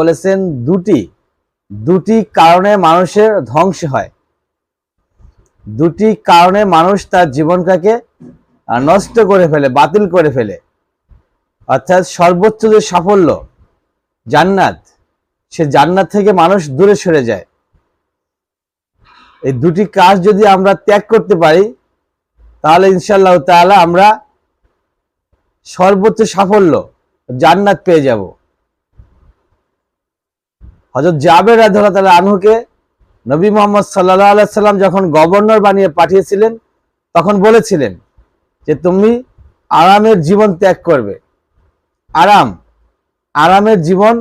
বলেছেন, দুটি দুটি কারণে মানুষের ধ্বংস হয়। দুটি কারণে মানুষ তার জীবনটাকে নষ্ট করে ফেলে, বাতিল করে ফেলে। অর্থাৎ সর্বোচ্চ যে সাফল্য, জান্নাত, সে জান্নাত থেকে মানুষ দূরে সরে যায়। এই দুটি কাজ যদি আমরা ত্যাগ করতে পারি, তাহলে ইনশাল্লাহ তাহলে আমরা সর্বোচ্চ সাফল্য জান্নাত পেয়ে যাব। হজরত জাবের রাদিয়াল্লাহু তাআলা আনহুকে নবী মোহাম্মদ সাল্লাল্লাহু আলাইহি সাল্লাম যখন গভর্নর বানিয়ে পাঠিয়েছিলেন, তখন বলেছিলেন যে তুমি আরামের জীবন ত্যাগ করবে। আরাম, আরামের জীবন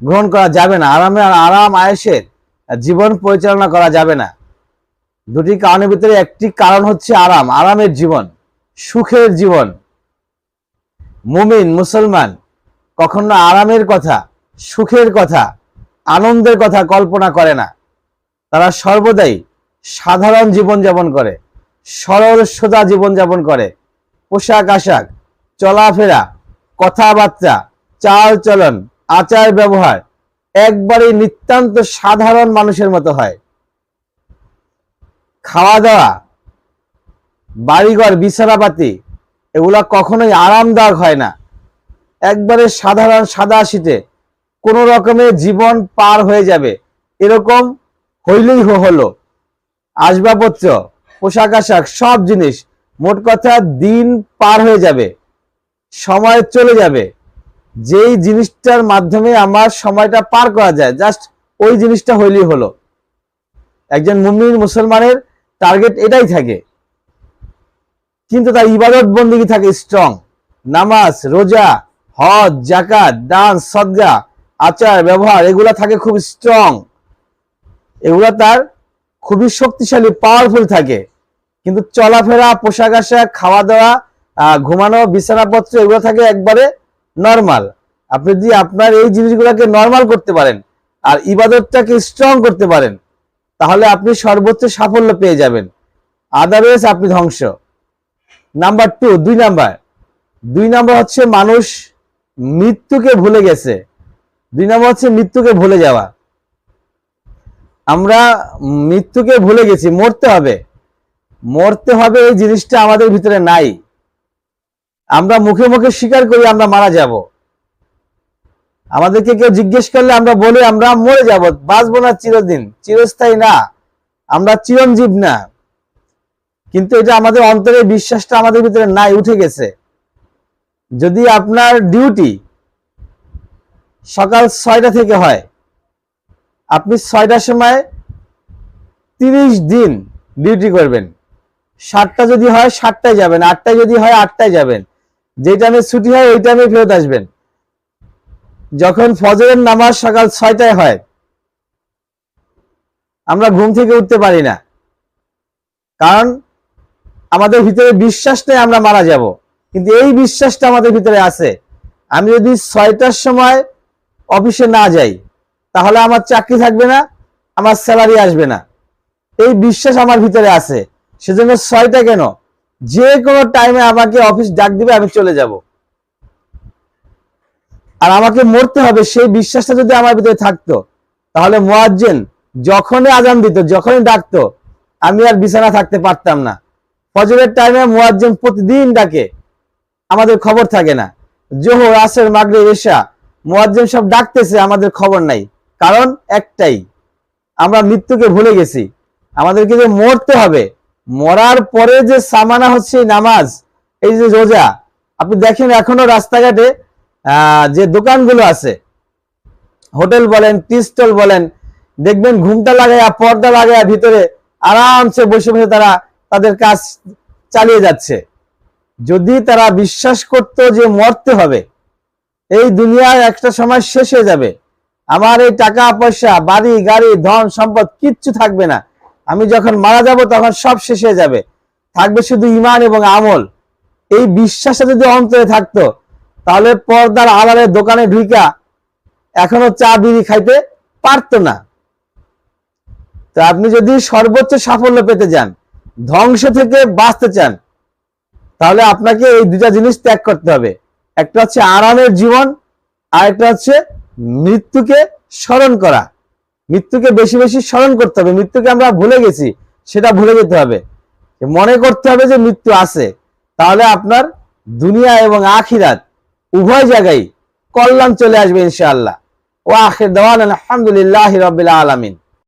গ্রহণ করা যাবে না। আরামে আরাম আয়েসের জীবন পরিচালনা করা যাবে না। দুটি কারণের ভিতরে একটি কারণ হচ্ছে আরাম। আরামের জীবন, সুখের জীবন। মুমিন, মুসলমান, কখনো আরামের কথা, সুখের কথা, আনন্দের কথা কল্পনা করে না। তারা সর্বদাই সাধারণ জীবন যাপন করে, সরল, সোজা জীবন যাপন করে। পোশাক, আশাক, চলাফেরা, কথাবার্তা, চাল চলন আচার ব্যবহার একবারে নিতান্ত সাধারণ মানুষের মতো হয়। খাওয়া দাওয়া বাড়িঘর, বিছানাপাতি, এগুলা কখনোই আরামদায়ক হয় না। একবারে সাধারণ সাদা শীতে কোন রকমের জীবন পার হয়ে যাবে। এরকম হইলেই হলো। আসবাবপত্র, পোশাক আশাক, সব জিনিস, মোট কথা দিন পার হয়ে যাবে। সময় চলে যাবে। যেই জিনিসটার মাধ্যমে আমার সময়টা পার করা যায় জাস্ট ওই জিনিসটা হইলেই হলো। একজন মুমিন মুসলমানের টার্গেট এটাই থাকে। কিন্তু তার ইবাদত বন্দিগি থাকে স্ট্রং নামাজ, রোজা, হজ জাকাত দান, সদগা, আচার, ব্যবহার, এগুলা থাকে খুব স্ট্রং এগুলা তার খুবই শক্তিশালী পাওয়ারফুল থাকে। কিন্তু চলাফেরা, পোশাক আশাক খাওয়া দাওয়া ঘুমানো, বিছানাপত্র, এগুলো থাকে একবারে নর্মাল আপনি যদি আপনার এই জিনিসগুলোকে নর্মাল করতে পারেন, আর ইবাদতটাকে স্ট্রং করতে পারেন, তাহলে আপনি সর্বোচ্চ সাফল্য পেয়ে যাবেন। আদারওয়াইজ আপনি ধ্বংস। নাম্বার টু দুই নাম্বার দুই নাম্বার হচ্ছে মানুষ মৃত্যুকে ভুলে গেছে। দুই নাম্বার হচ্ছে মৃত্যুকে ভুলে যাওয়া। আমরা মৃত্যুকে ভুলে গেছি, মরতে হবে। মরতে হবে এই জিনিসটা আমাদের ভিতরে নাই। আমরা মুখে মুখে স্বীকার করি আমরা মারা যাব। আমাদেরকে কেউ জিজ্ঞেস করলে আমরা বলি, আমরা মরে যাব, বাঁচবো না চিরদিন। চিরস্থায়ী না, আমরা চিরঞ্জীব না। কিন্তু এটা আমাদের অন্তরে বিশ্বাসটা আমাদের ভিতরে নাই, উঠে গেছে। যদি আপনার ডিউটি সকাল ছয়টা থেকে হয়, আপনি ছয়টার সময় তিরিশ দিন ডিউটি করবেন। সাতটা যদি হয়, সাতটায় যাবেন। আটটায় যদি হয়, আটটায় যাবেন। যে টাইমে ছুটি হয়, ওই টাইমে ফেরত আসবেন। যখন ফজরের নামাজ সকাল ছয়টায় হয়, আমরা ঘুম থেকে উঠতে পারি না। কারণ আমাদের ভিতরে বিশ্বাস নেই আমরা মারা যাব। কিন্তু এই বিশ্বাসটা আমাদের ভিতরে আছে। আমি যদি ছয়টার সময় অফিসে না যাই, তাহলে আমার চাকরি থাকবে না, আমার স্যালারি আসবে না। এই বিশ্বাস আমার ভিতরে আছে। সেজন্য ছয়টা কেন? যে কোনো টাইমে আমাকে অফিস ডাক দিবে, আমি চলে যাব। আর আমাকে মরতে হবে, সেই বিশ্বাসটা যদি আমার ভিতরে থাকতো, তাহলে মোয়াজ্জেন যখনই আজান দিত, যখনই ডাকতো, আমি আর বিছানা থাকতে পারতাম না। ফজরের টাইমে মোয়াজ্জেন প্রতিদিন ডাকে, আমাদের খবর থাকে না। জোহর, আসর মাগরে এশা, মোয়াজ্জেন সব ডাকতেছে, আমাদের খবর নাই। কারণ একটাই, আমরা মৃত্যুকে ভুলে গেছি। আমাদেরকে যে মরতে হবে মরার পরে যে সামানা হচ্ছে নামাজ, এই যে রোজা, আপনি দেখেন এখনও রাস্তাঘাটে যে দোকানগুলো আছে, হোটেল বলেন, টি স্টল বলেন, দেখবেন ঘুমটা লাগাইয়া পর্দা লাগাইয়া ভিতরে আরামসে বসে বসে তারা তাদের কাজ চালিয়ে যাচ্ছে। যদি তারা বিশ্বাস করত যে মরতে হবে, এই দুনিয়ার একটা সময় শেষ হয়ে যাবে। আমার এই টাকা পয়সা বাড়ি, গাড়ি ধন সম্পদ কিচ্ছু থাকবে না। আমি যখন মারা যাব তখন সব শেষ হয়ে যাবে। থাকবে শুধু ইমান এবং আমল। এই বিশ্বাসটা যদি অন্তরে থাকতো, তাহলে পর্দার আড়ালে দোকানে ঢুকা এখনও চা বিড়ি খাইতে পারতো না। তো আপনি যদি সর্বোচ্চ সাফল্য পেতে চান ধ্বংস থেকে বাঁচতে চান, তাহলে আপনাকে এই দুটা জিনিস ত্যাগ করতে হবে। একটা হচ্ছে আরামের জীবন আর একটা হচ্ছে মৃত্যুকে স্মরণ করা। মৃত্যুকে বেশি বেশি স্মরণ করতে হবে। মৃত্যুকে আমরা ভুলে গেছি, সেটা ভুলে যেতে হবে। মনে করতে হবে যে মৃত্যু আছে। তাহলে আপনার দুনিয়া এবং আখিরাত উভয় জায়গায় কল্যাণ চলে আসবে ইনশাআল্লাহ। ও আখির দেওয়ান আলহামদুলিল্লাহ রবিল্লা আলমিন।